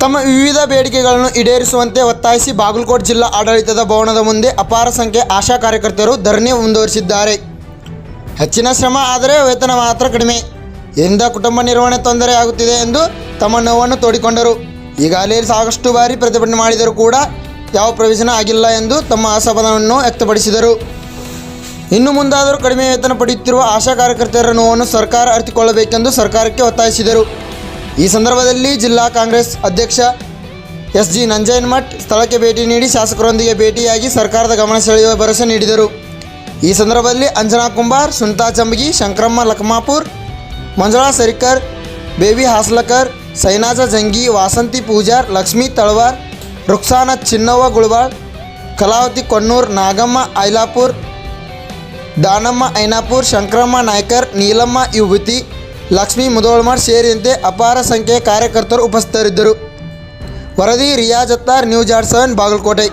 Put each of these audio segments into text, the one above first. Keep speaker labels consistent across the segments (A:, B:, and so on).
A: ತಮ್ಮ ವಿವಿಧ ಬೇಡಿಕೆಗಳನ್ನು ಈಡೇರಿಸುವಂತೆ ಒತ್ತಾಯಿಸಿ ಬಾಗಲಕೋಟ್ ಜಿಲ್ಲಾ ಆಡಳಿತದ ಭವನದ ಮುಂದೆ ಅಪಾರ ಸಂಖ್ಯೆ ಆಶಾ ಕಾರ್ಯಕರ್ತರು ಧರಣಿ ಮುಂದುವರಿಸಿದ್ದಾರೆ. ಹೆಚ್ಚಿನ ಶ್ರಮ ಆದರೆ ವೇತನ ಮಾತ್ರ ಕಡಿಮೆ. ಇದರಿಂದ ಕುಟುಂಬ ನಿರ್ವಹಣೆ ತೊಂದರೆ ಆಗುತ್ತಿದೆ ಎಂದು ತಮ್ಮ ನೋವನ್ನು ತೋಡಿಕೊಂಡರು. ಈಗಾಗಲೇ ಸಾಕಷ್ಟು ಬಾರಿ ಪ್ರತಿಭಟನೆ ಮಾಡಿದರೂ ಕೂಡ ಯಾವ ಪ್ರಯೋಜನ ಆಗಿಲ್ಲ ಎಂದು ತಮ್ಮ ಅಸಮಾಧಾನವನ್ನು ವ್ಯಕ್ತಪಡಿಸಿದರು. ಇನ್ನು ಮುಂದಾದರೂ ಕಡಿಮೆ ವೇತನ ಪಡೆಯುತ್ತಿರುವ ಆಶಾ ಕಾರ್ಯಕರ್ತರ ನೋವನ್ನು ಸರ್ಕಾರ ಅರಿತುಕೊಳ್ಳಬೇಕೆಂದು ಸರ್ಕಾರಕ್ಕೆ ಒತ್ತಾಯಿಸಿದರು. ಈ ಸಂದರ್ಭದಲ್ಲಿ ಜಿಲ್ಲಾ ಕಾಂಗ್ರೆಸ್ ಅಧ್ಯಕ್ಷ ಎಸ್ ಜಿ ನಂಜಯನ್ಮಠ್ ಸ್ಥಳಕ್ಕೆ ಭೇಟಿ ನೀಡಿ ಶಾಸಕರೊಂದಿಗೆ ಭೇಟಿಯಾಗಿ ಸರ್ಕಾರದ ಗಮನ ಸೆಳೆಯುವ ಭರವಸೆ ನೀಡಿದರು. ಈ ಸಂದರ್ಭದಲ್ಲಿ ಅಂಜನಾ ಕುಂಬಾರ್, ಸುನಿತಾ ಚಂಬಗಿ ಶಂಕರಮ್ಮ ಲಕ್ಮಾಪುರ್, ಮಂಜುಳಾ ಸರಿಕರ್, ಬೇಬಿ ಹಾಸ್ಲಕರ್, ಸೈನಾಜ ಜಂಗಿ, ವಾಸಂತಿ ಪೂಜಾರ್, ಲಕ್ಷ್ಮೀ ತಳವಾರ್, ರುಕ್ಸಾನ ಚಿನ್ನವ್ವ ಗುಳಬಾಳ್ ಕಲಾವತಿ ಕೊಣ್ಣೂರ್, ನಾಗಮ್ಮ ಐಲಾಪುರ್, ದಾನಮ್ಮ ಐನಾಪುರ್, ಶಂಕರಮ್ಮ ನಾಯ್ಕರ್, ನೀಲಮ್ಮ ಯುವತಿ ಲಕ್ಷ್ಮೀ ಮುದೋಳ್ಮಾರ್ ಸೇರಿದಂತೆ ಅಪಾರ ಸಂಖ್ಯೆಯ ಕಾರ್ಯಕರ್ತರು ಉಪಸ್ಥಿತರಿದ್ದರು. ವರದಿ Riyaz Attar news art seven Bagalkote.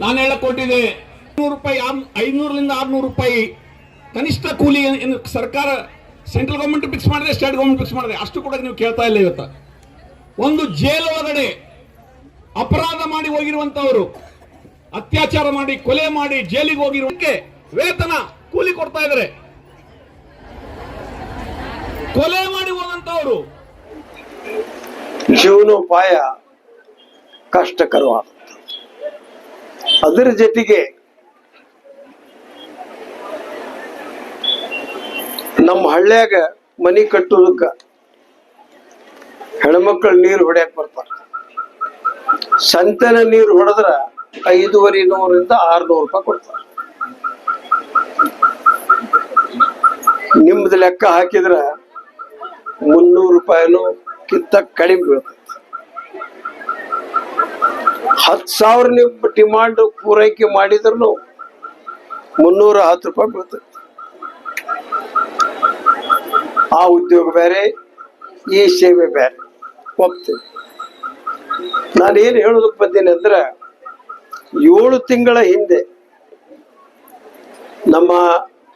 B: ನಾನು ಹೇಳಕ್ಕೆ ಕೊಟ್ಟಿದೆ ನೂರು ರೂಪಾಯಿ ಐನೂರರಿಂದ ಆರ್ನೂರು ರೂಪಾಯಿ ಕನಿಷ್ಠ ಕೂಲಿ ಸರ್ಕಾರ ಸೆಂಟ್ರಲ್ ಗೌರ್ಮೆಂಟ್ ಫಿಕ್ಸ್ ಮಾಡಿದೆ ಸ್ಟೇಟ್ ಗೌರ್ಮೆಂಟ್ ಫಿಕ್ಸ್ ಮಾಡಿದೆ. ಅಷ್ಟು ಕೂಡ ನೀವು ಕೇಳ್ತಾ ಇಲ್ಲ ಇವತ್ತು. ಒಂದು ಜೈಲು ಒಳಗಡೆ ಅಪರಾಧ ಮಾಡಿ ಹೋಗಿರುವಂತವರು, ಅತ್ಯಾಚಾರ ಮಾಡಿ, ಕೊಲೆ ಮಾಡಿ ಜೈಲಿಗೆ ಹೋಗಿರುವಕ್ಕೆ ವೇತನ ಕೂಲಿ ಕೊಡ್ತಾ ಇದ್ದಾರೆ. ಕೊಲೆ ಮಾಡಿ ಹೋದಂತವರು.
C: ಜೀವನೋಪಾಯ ಕಷ್ಟಕರವಾದ ಅದರ ಜೊತೆಗೆ ನಮ್ಮ ಹಳ್ಳ್ಯಾಗ ಮನಿ ಕಟ್ಟುದಕ್ಕ ಹೆಣ್ಮಕ್ಳು ನೀರು ಹೊಡ್ಯಾಕ್ ಬರ್ತಾರ. ಸಂತೆನ ನೀರು ಹೊಡೆದ್ರ ಐದೂವರೆ ನೂರಿಂದ ಆರ್ನೂರು ರೂಪಾಯಿ ಕೊಡ್ತಾರ. ನಿಮ್ದು ಲೆಕ್ಕ ಹಾಕಿದ್ರ ಮುನ್ನೂರು ರೂಪಾಯಿನೂ ಕಿತ್ತ ಕಡಿಮೆ ಬೀಳ್ತೈತಿ. ಹತ್ತು ಸಾವಿರ ನೀವು ಡಿಮಾಂಡ್ ಪೂರೈಕೆ ಮಾಡಿದ್ರು ಮುನ್ನೂರ ಹತ್ತು ರೂಪಾಯಿ ಬೀಳ್ತೈತಿ. ಆ ಉದ್ಯೋಗ ಬೇರೆ ಈ ಸೇವೆ ಬೇರೆ. ಒಪ್ತೀನಿ ನಾನೇನು ಹೇಳೋದಕ್ಕೆ ಬಂದೇನೆ ಅಂದ್ರೆ ಏಳು ತಿಂಗಳ ಹಿಂದೆ ನಮ್ಮ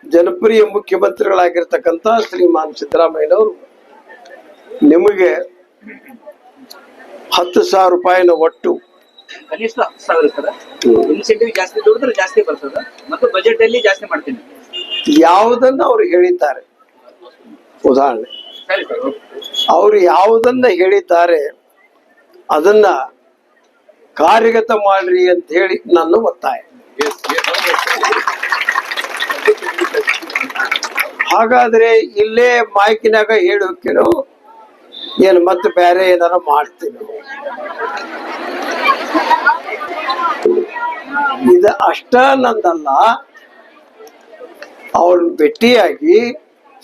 C: ಜನಪ್ರಿಯ ಮುಖ್ಯಮಂತ್ರಿಗಳಾಗಿರ್ತಕ್ಕಂಥ ಶ್ರೀಮಾನ್ ಸಿದ್ದರಾಮಯ್ಯನವರು ನಿಮಗೆ ಹತ್ತು ಸಾವಿರ ರೂಪಾಯಿನ ಒಟ್ಟು
D: ಕನಿಷ್ಠ ಜಾಸ್ತಿ ಜಾಸ್ತಿ ಬರ್ತದ. ಮತ್ತು ಬಜೆಟ್ ಅಲ್ಲಿ ಜಾಸ್ತಿ ಮಾಡ್ತೀನಿ.
C: ಯಾವುದನ್ನ ಅವ್ರು ಹೇಳಿದ್ದಾರೆ. ಉದಾಹರಣೆ. ಅವರು ಯಾವುದನ್ನ ಹೇಳಿದ್ದಾರೆ, ಅದನ್ನ ಕಾರ್ಯಗತ ಮಾಡ್ರಿ ಅಂತ ಹೇಳಿ ನನ್ನ ಒತ್ತಾಯ. ಹಾಗಾದ್ರೆ ಇಲ್ಲೇ ಮಾಹಿತಿನಾಗ ಹೇಳೋಕೆನು ಏನು ಮತ್ತೆ ಬೇರೆ ಏನಾರ ಮಾಡ್ತೀನಿ. ಇದು ಅಷ್ಟ ನಂದಲ್ಲ ಅವ್ರನ್ನ ಭೇಟಿಯಾಗಿ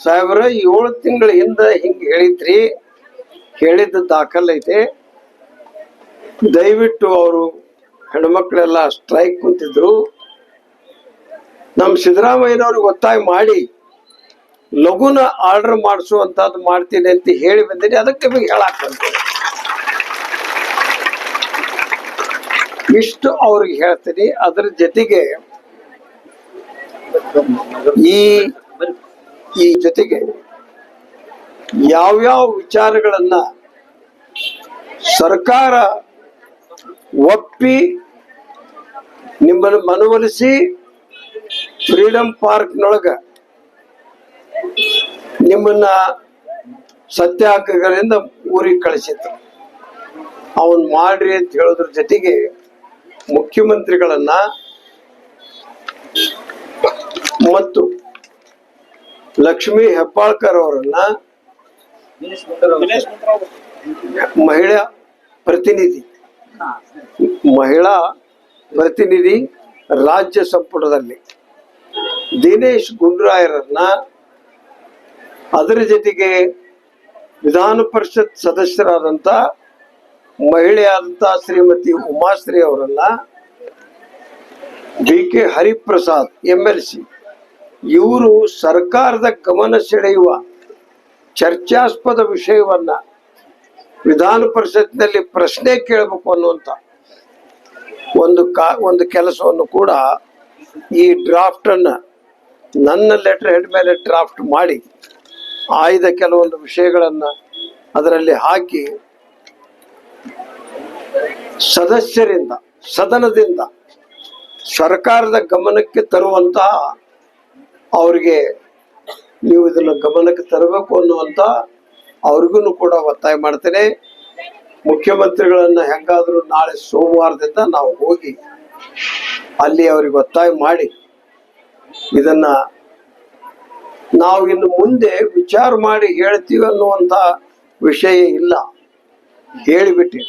C: ಸಾಹೇಬ್ರ, ಏಳು ತಿಂಗಳ ಹಿಂದೆ ಹಿಂಗೆ ಹೇಳಿದ್ರಿ, ಹೇಳಿದ್ದ ದಾಖಲೈತೆ ದಯವಿಟ್ಟು ಅವರು ಹೆಣ್ಮಕ್ಳೆಲ್ಲ ಸ್ಟ್ರೈಕ್ ಕುಂತಿದ್ರು. ನಮ್ಮ ಸಿದ್ದರಾಮಯ್ಯನವ್ರಿಗೆ ಒತ್ತಾಯ ಮಾಡಿ, ಲಘುನ ಆರ್ಡರ್ ಮಾಡಿಸುವಂತದ್ದು ಮಾಡ್ತೀನಿ ಅಂತ ಹೇಳಿ ಬಂದೀನಿ, ಅದಕ್ಕೆ ನಿಮಗೆ ಹೇಳಕ್ ಇಷ್ಟು ಅವ್ರಿಗೆ ಹೇಳ್ತೀನಿ. ಅದ್ರ ಜೊತೆಗೆ ಈ ಈ ಜೊತೆಗೆ ಯಾವ್ಯಾವ ವಿಚಾರಗಳನ್ನ ಸರ್ಕಾರ ಒಪ್ಪಿ ನಿಮ್ಮನ್ನು ಮನವೊಲಿಸಿ ಫ್ರೀಡಂ ಪಾರ್ಕ್ನೊಳಗ ನಿಮ್ಮನ್ನ ಸತ್ಯಾಗ್ರಹಗಳಿಂದ ಊರಿಗೆ ಕಳಿಸಿದ್ರು. ಅವನ್ ಮಾಡ್ರಿ ಅಂತ ಹೇಳೋದ್ರ ಜೊತೆಗೆ ಮುಖ್ಯಮಂತ್ರಿಗಳನ್ನ ಮತ್ತು ಲಕ್ಷ್ಮೀ ಹೆಬ್ಬಾಳ್ಕರ್ ಅವರನ್ನ ಮಹಿಳಾ ಪ್ರತಿನಿಧಿ. ಮಹಿಳಾ ಪ್ರತಿನಿಧಿ ರಾಜ್ಯ ಸಂಪುಟದಲ್ಲಿ. ದಿನೇಶ್ ಗುಂಡ್ರಾಯರನ್ನ ಅದರ ಜೊತೆಗೆ ವಿಧಾನ ಪರಿಷತ್ ಸದಸ್ಯರಾದಂತ ಮಹಿಳೆಯಾದಂತ ಶ್ರೀಮತಿ ಉಮಾಶ್ರೀ ಅವರನ್ನ D K Hariprasad, M L C. ಇವರು ಸರ್ಕಾರದ ಗಮನ ಸೆಳೆಯುವ ಚರ್ಚಾಸ್ಪದ ವಿಷಯವನ್ನ ವಿಧಾನ ಪರಿಷತ್ನಲ್ಲಿ ಪ್ರಶ್ನೆ ಕೇಳಬೇಕು ಅನ್ನುವಂತ ಒಂದು ಕಾ, ಒಂದು ಕೆಲಸವನ್ನು ಕೂಡ ಈ ಡ್ರಾಫ್ಟ್ ಅನ್ನ ನನ್ನ ಲೆಟರ್ ಹೆಡ್ ಮೇಲೆ ಡ್ರಾಫ್ಟ್ ಮಾಡಿ ಆಯ್ದ ಕೆಲವೊಂದು ವಿಷಯಗಳನ್ನ ಅದರಲ್ಲಿ ಹಾಕಿ ಸದಸ್ಯರಿಂದ, ಸದನದಿಂದ ಸರ್ಕಾರದ ಗಮನಕ್ಕೆ ತರುವಂತಹ ಅವರಿಗೆ ನೀವು ಇದನ್ನು ಗಮನಕ್ಕೆ ತರಬೇಕು ಅನ್ನುವಂತ ಅವ್ರಿಗೂ ಕೂಡ ಒತ್ತಾಯ ಮಾಡ್ತೇನೆ. ಮುಖ್ಯಮಂತ್ರಿಗಳನ್ನ ಹೆಂಗಾದ್ರೂ ನಾಳೆ ಸೋಮವಾರದಿಂದ ನಾವು ಹೋಗಿ ಅಲ್ಲಿ ಅವ್ರಿಗೆ ಒತ್ತಾಯ ಮಾಡಿ ಇದನ್ನ ನಾವು ಇನ್ನು ಮುಂದೆ ವಿಚಾರ ಮಾಡಿ ಹೇಳ್ತೀವಿ ಅನ್ನುವಂತ ವಿಷಯ ಇಲ್ಲ. ಹೇಳಿಬಿಟ್ಟಿರಿ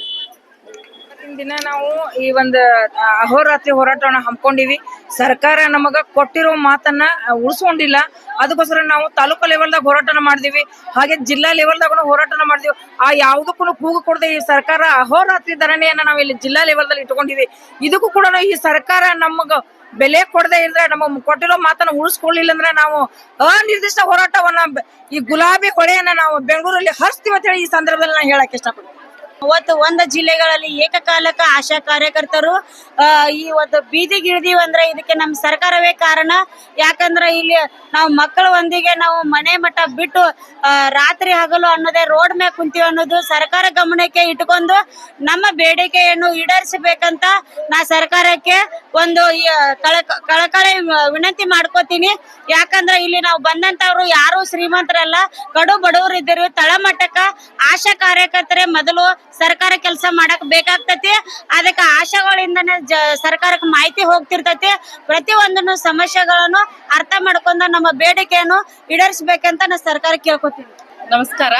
E: ಇವತ್ತಿನ ದಿನ ನಾವು ಈ ಒಂದು ಅಹೋರಾತ್ರಿ ಹೋರಾಟವನ್ನ ಹಮ್ಮಿಕೊಂಡಿವಿ. ಸರ್ಕಾರ ನಮಗ ಕೊಟ್ಟಿರೋ ಮಾತನ್ನ ಉಳಿಸ್ಕೊಂಡಿಲ್ಲ. ಅದಕ್ಕೋಸ್ಕರ ನಾವು ತಾಲೂಕು ಲೆವೆಲ್ದಾಗ ಹೋರಾಟನ ಮಾಡಿದೀವಿ. ಹಾಗೆ ಜಿಲ್ಲಾ ಲೆವೆಲ್ದಾಗ ಹೋರಾಟನ ಮಾಡಿದೀವಿ. ಆ ಯಾವುದಕ್ಕೂ ಕೂಗು ಕೊಡದೆ ಈ ಸರ್ಕಾರ ಅಹೋರಾತ್ರಿ ಧರಣಿಯನ್ನ ನಾವು ಇಲ್ಲಿ ಜಿಲ್ಲಾ ಲೆವೆಲ್ದಲ್ಲಿ ಇಟ್ಕೊಂಡಿವಿ ಇದಕ್ಕೂ ಕೂಡ ಈ ಸರ್ಕಾರ ನಮಗ ಬೆಲೆ ಕೊಡದೆ ಇದ್ರೆ ನಮ್ಮ ಕೊಟ್ಟಿರೋ ಮಾತನ್ನ ಉಳಿಸ್ಕೊಳ್ಳಿಲ್ಲ ಅಂದ್ರೆ ನಾವು ಅನಿರ್ದಿಷ್ಟ ಹೋರಾಟವನ್ನ, ಈ ಗುಲಾಬಿ ಹೊಳೆಯನ್ನ ನಾವು ಬೆಂಗಳೂರಲ್ಲಿ ಹರಿಸ್ತೀವಿ ಅಂತ ಹೇಳಿ ಈ ಸಂದರ್ಭದಲ್ಲಿ ನಾನು ಹೇಳಕ್ ಇಷ್ಟಪಡ್ತೀನಿ.
F: ಅವತ್ತು ಒಂದು ಜಿಲ್ಲೆಗಳಲ್ಲಿ ಏಕಕಾಲಕ್ಕೆ ಆಶಾ ಕಾರ್ಯಕರ್ತರು ಈ ಒಂದು ಬೀದಿಗಿಳಿದೀವಿ ಅಂದ್ರೆ ಇದಕ್ಕೆ ನಮ್ಮ ಸರ್ಕಾರವೇ ಕಾರಣ. ಯಾಕಂದ್ರೆ ಇಲ್ಲಿ ನಾವು ಮಕ್ಕಳ ಒಂದಿಗೆ ನಾವು ಮನೆ ಮಠ ಬಿಟ್ಟು ರಾತ್ರಿ ಹಗಲು ಅನ್ನೋದೇ ರೋಡ್ ಮೇಲೆ ಕುಂತೀವಿ ಅನ್ನೋದು ಸರ್ಕಾರ ಗಮನಕ್ಕೆ ಇಟ್ಕೊಂಡು ನಮ್ಮ ಬೇಡಿಕೆಯನ್ನು ಈಡೇರಿಸಬೇಕಂತ ನಾ ಸರ್ಕಾರಕ್ಕೆ ಒಂದು ಕಳಕಳಿ ವಿನಂತಿ ಮಾಡ್ಕೋತೀನಿ. ಯಾಕಂದ್ರೆ ಇಲ್ಲಿ ನಾವು ಬಂದಂತವ್ರು ಯಾರು ಶ್ರೀಮಂತರಲ್ಲ. ಕಡು ಬಡವರು ಇದ್ದೀರಿ, ತಳಮಟ್ಟಕ್ಕ ಆಶಾ ಕಾರ್ಯಕರ್ತರೇ ಮೊದಲು ಸರ್ಕಾರ ಕೆಲಸ ಮಾಡಕ್ ಬೇಕಾಗ್ತತಿ. ಅದಕ್ಕೆ ಆಶಾಗಳಿಂದನೇ ಸರ್ಕಾರಕ್ಕೆ ಮಾಹಿತಿ ಹೋಗ್ತಿರ್ತೈತಿ. ಪ್ರತಿ ಒಂದನ್ನು ಸಮಸ್ಯೆಗಳನ್ನು ಅರ್ಥ ಮಾಡ್ಕೊಂಡು ನಮ್ಮ ಬೇಡಿಕೆಯನ್ನು ಈಡೇರಿಸಬೇಕಂತ ನಾ ಸರ್ಕಾರ ಕೇಳ್ಕೊತೀನಿ
G: ನಮಸ್ಕಾರ.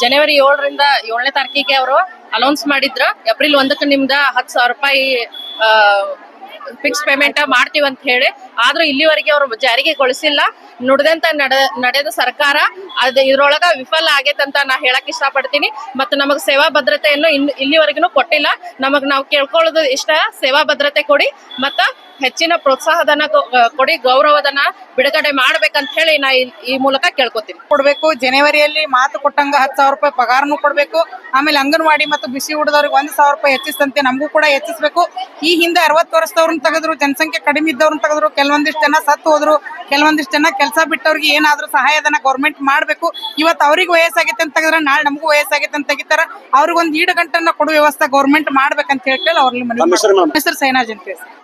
G: ಜನವರಿ ಏಳರಿಂದ ಏಳನೇ ತಾರೀಕಿಗೆ ಅವರು ಅನೌನ್ಸ್ ಮಾಡಿದ್ರು. ಏಪ್ರಿಲ್ ಒಂದಕ್ಕೆ ನಿಮ್ದ ಹತ್ತು ಸಾವಿರ ರೂಪಾಯಿ ಫಿಕ್ಸ್ ಪೇಮೆಂಟ್ ಮಾಡ್ತೀವಿ ಅಂತ ಹೇಳಿ, ಆದ್ರೂ ಇಲ್ಲಿವರೆಗೆ ಅವರು ಜಾರಿಗೆಗೊಳಿಸಿಲ್ಲ ನುಡಿದಂತ ನಡೆ, ನಡೆದ ಸರ್ಕಾರ ಅದ ಇದ್ರೊಳಗ ವಿಫಲ ಆಗೇತಂತ ನಾ ಹೇಳಕ್ ಇಷ್ಟಪಡ್ತೀನಿ. ಮತ್ತೆ ನಮಗೆ ಸೇವಾ ಭದ್ರತೆಯನ್ನು ಇನ್ ಇಲ್ಲಿವರೆಗೂ ಕೊಟ್ಟಿಲ್ಲ. ನಮಗ್ ನಾವು ಕೇಳ್ಕೊಳ್ಳೋದು ಇಷ್ಟ, ಸೇವಾ ಭದ್ರತೆ ಕೊಡಿ. ಮತ್ತ ಹೆಚ್ಚಿನ ಪ್ರೋತ್ಸಾಹಧನ ಕೊಡಿ ಗೌರವಧನ ಬಿಡುಗಡೆ ಮಾಡ್ಬೇಕಂತ ಹೇಳಿ ನಾ ಈ- ಮೂಲಕ ಕೇಳ್ಕೊತೀನಿ.
H: ಕೊಡ್ಬೇಕು ಜನವರಿಯಲ್ಲಿ ಮಾತು ಕೊಟ್ಟಂಗ ಹತ್ತು ಸಾವಿರ ರೂಪಾಯಿ ಪಗಾರನು ಕೊಡ್ಬೇಕು ಆಮೇಲೆ ಅಂಗನವಾಡಿ ಮತ್ತು ಬಿಸಿ ಹುಡ್ದವ್ರಿಗೆ ಒಂದ್ ಸಾವಿರ ರೂಪಾಯಿ ಹೆಚ್ಚಿಸಂತೆ ನಮಗೂ ಕೂಡ ಹೆಚ್ಚಿಸ್ಬೇಕು. ಈ ಹಿಂದೆ ಅರವತ್ತು ವರ್ಷದವ್ರನ್ನ ತೆಗೆದ್ರು ಜನಸಂಖ್ಯೆ ಕಡಿಮೆ ಇದ್ದವ್ರನ್ನ ತೆಗೆದ್ರು ಕೆಲವೊಂದಿಷ್ಟು ಜನ ಸತ್ತು ಹೋದ್ರು ಕೆಲವೊಂದಿಷ್ಟು ಜನ ಕೆಲಸ ಬಿಟ್ಟವ್ರಿಗೆ ಏನಾದ್ರೂ ಸಹಾಯಧನ ಗೌರ್ಮೆಂಟ್ ಮಾಡ್ಬೇಕು. ಇವತ್ತು ಅವ್ರಿಗೆ ವಯಸ್ಸಾಗೈತೆ ಅಂತ ತೆಗೆದ್ರೆ ನಾಳೆ ನಮಗೂ ವಯಸ್ಸಾಗೈತೆ ಅಂತ ತೆಗಿತಾರ. ಅವ್ರಿಗೊಂದು ಈಡು ಗಂಟನ್ನ ಕೊಡುವ ವ್ಯವಸ್ಥೆ ಗೌರ್ಮೆಂಟ್ ಮಾಡ್ಬೇಕಂತ ಹೇಳ್ತೇಳಿ ಅವ್ರಲ್ಲಿ ಮನೆ. ಹೆಸರು ಸೈನಾಜ್ ಅಂತ ಹೇಳಿ